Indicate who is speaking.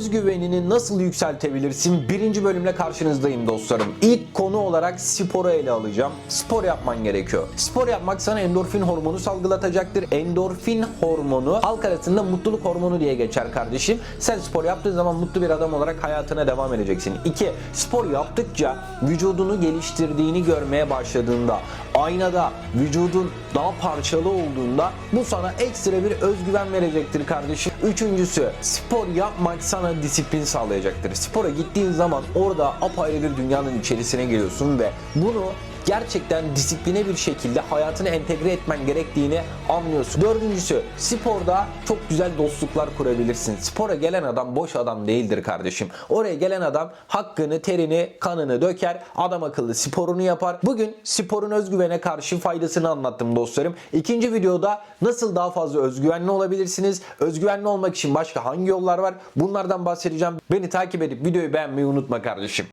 Speaker 1: özgüvenini nasıl yükseltebilirsin? Birinci bölümle karşınızdayım dostlarım. İlk konu olarak sporu ele alacağım. Spor yapman gerekiyor. Spor yapmak sana endorfin hormonu salgılatacaktır. Endorfin hormonu halk arasında mutluluk hormonu diye geçer kardeşim. Sen spor yaptığın zaman mutlu bir adam olarak hayatına devam edeceksin. 2. Spor yaptıkça vücudunu geliştirdiğini görmeye başladığında, aynada vücudun daha parçalı olduğunda bu sana ekstra bir özgüven verecektir kardeşim. Üçüncüsü spor yapmak sana disiplin sağlayacaktır. Spora gittiğin zaman orada apayrı bir dünyanın içerisine giriyorsun ve bunu gerçekten disipline bir şekilde hayatını entegre etmen gerektiğini anlıyorsun. Dördüncüsü sporda çok güzel dostluklar kurabilirsin. Spora gelen adam boş adam değildir kardeşim. Oraya gelen adam hakkını, terini, kanını döker, adam akıllı sporunu yapar. Bugün sporun özgüvene karşı faydasını anlattım dostlarım. İkinci videoda nasıl daha fazla özgüvenli olabilirsiniz? Özgüvenli olmak için başka hangi yollar var? Bunlardan bahsedeceğim. Beni takip edip videoyu beğenmeyi unutma kardeşim.